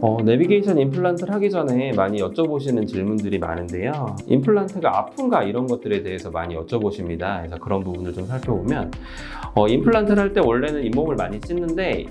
어, 내비게이션 임플란트를 하기 전에 많이 여쭤보시는 질문들이 많은데요. 임플란트가 아픈가 이런 것들에 대해서 많이 여쭤보십니다. 그래서 그런 부분을 좀 살펴보면 어, 임플란트를 할 때 원래는 잇몸을 많이 찢는데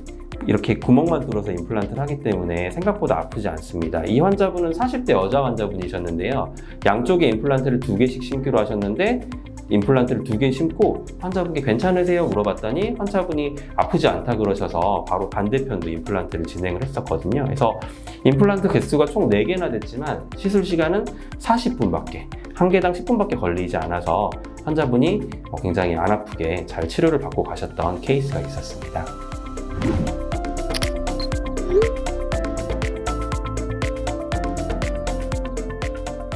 이렇게 구멍만 뚫어서 임플란트를 하기 때문에 생각보다 아프지 않습니다. 이 환자분은 40대 여자 환자분이셨는데요. 양쪽에 임플란트를 두 개씩 심기로 하셨는데 임플란트를 두 개 심고 환자분께 괜찮으세요? 물어봤더니 환자분이 아프지 않다 그러셔서 바로 반대편도 임플란트를 진행을 했었거든요. 그래서 임플란트 개수가 총 4개나 됐지만 시술 시간은 40분밖에, 한 개당 10분밖에 걸리지 않아서 환자분이 어, 굉장히 안 아프게 잘 치료를 받고 가셨던 케이스가 있었습니다.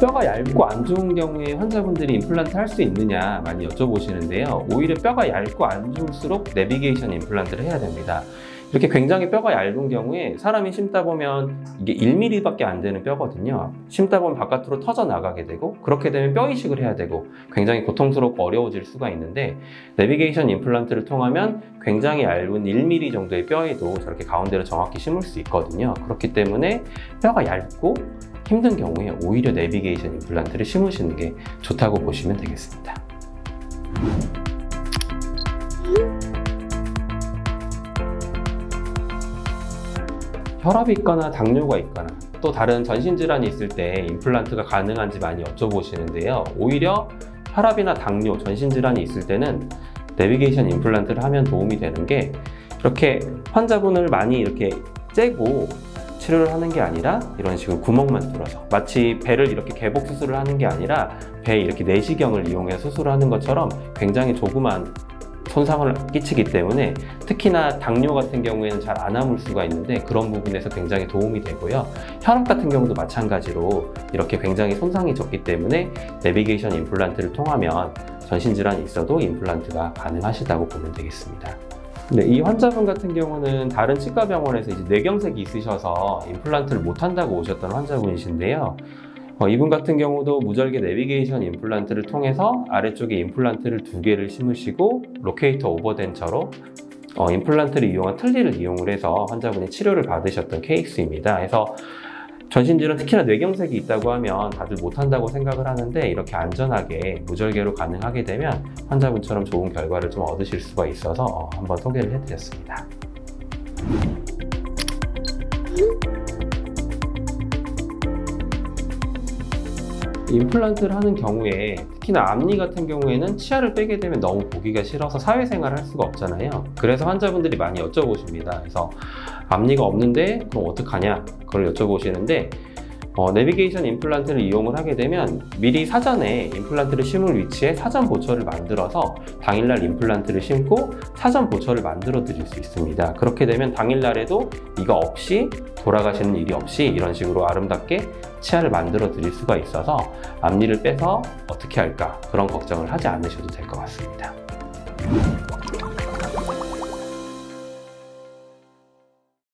뼈가 얇고 안 좋은 경우에 환자분들이 임플란트 할 수 있느냐 많이 여쭤보시는데요. 오히려 뼈가 얇고 안 좋을수록 내비게이션 임플란트를 해야 됩니다. 이렇게 굉장히 뼈가 얇은 경우에 사람이 심다 보면 이게 1mm밖에 안 되는 뼈거든요. 심다 보면 바깥으로 터져 나가게 되고 그렇게 되면 뼈 이식을 해야 되고 굉장히 고통스럽고 어려워질 수가 있는데 내비게이션 임플란트를 통하면 굉장히 얇은 1mm 정도의 뼈에도 저렇게 가운데로 정확히 심을 수 있거든요. 그렇기 때문에 뼈가 얇고 힘든 경우에 오히려 내비게이션 임플란트를 심으시는 게 좋다고 보시면 되겠습니다. 혈압이 있거나 당뇨가 있거나 또 다른 전신 질환이 있을 때 임플란트가 가능한지 많이 여쭤보시는데요. 오히려 혈압이나 당뇨, 전신 질환이 있을 때는 내비게이션 임플란트를 하면 도움이 되는 게 이렇게 환자분을 많이 이렇게 째고 치료를 하는 게 아니라 이런 식으로 구멍만 뚫어서 마치 배를 이렇게 개복 수술을 하는 게 아니라 배에 이렇게 내시경을 이용해 수술을 하는 것처럼 굉장히 조그만 손상을 끼치기 때문에 특히나 당뇨 같은 경우에는 잘 안 아물 수가 있는데 그런 부분에서 굉장히 도움이 되고요. 혈압 같은 경우도 마찬가지로 이렇게 굉장히 손상이 적기 때문에 내비게이션 임플란트를 통하면 전신 질환이 있어도 임플란트가 가능하시다고 보면 되겠습니다. 네, 이 환자분 같은 경우는 다른 치과 병원에서 이제 뇌경색이 있으셔서 임플란트를 못 한다고 오셨던 환자분이신데요. 어, 이분 같은 경우도 무절개 내비게이션 임플란트를 통해서 아래쪽에 임플란트를 두 개를 심으시고 로케이터 오버덴처로 어, 임플란트를 이용한 틀니를 이용을 해서 환자분이 치료를 받으셨던 케이스입니다. 그래서 전신질환 특히나 뇌경색이 있다고 하면 다들 못한다고 생각을 하는데 이렇게 안전하게 무절개로 가능하게 되면 환자분처럼 좋은 결과를 좀 얻으실 수가 있어서 어, 한번 소개를 해드렸습니다. 임플란트를 하는 경우에 특히나 앞니 같은 경우에는 치아를 빼게 되면 너무 보기가 싫어서 사회생활을 할 수가 없잖아요. 그래서 환자분들이 많이 여쭤보십니다. 그래서 앞니가 없는데 그럼 어떡하냐? 그걸 여쭤보시는데 어, 내비게이션 임플란트를 이용을 하게 되면 미리 사전에 임플란트를 심을 위치에 사전 보초를 만들어서 당일날 임플란트를 심고 사전 보초를 만들어 드릴 수 있습니다. 그렇게 되면 당일날에도 이거 없이 돌아가시는 일이 없이 이런 식으로 아름답게 치아를 만들어 드릴 수가 있어서 앞니를 빼서 어떻게 할까 그런 걱정을 하지 않으셔도 될 것 같습니다.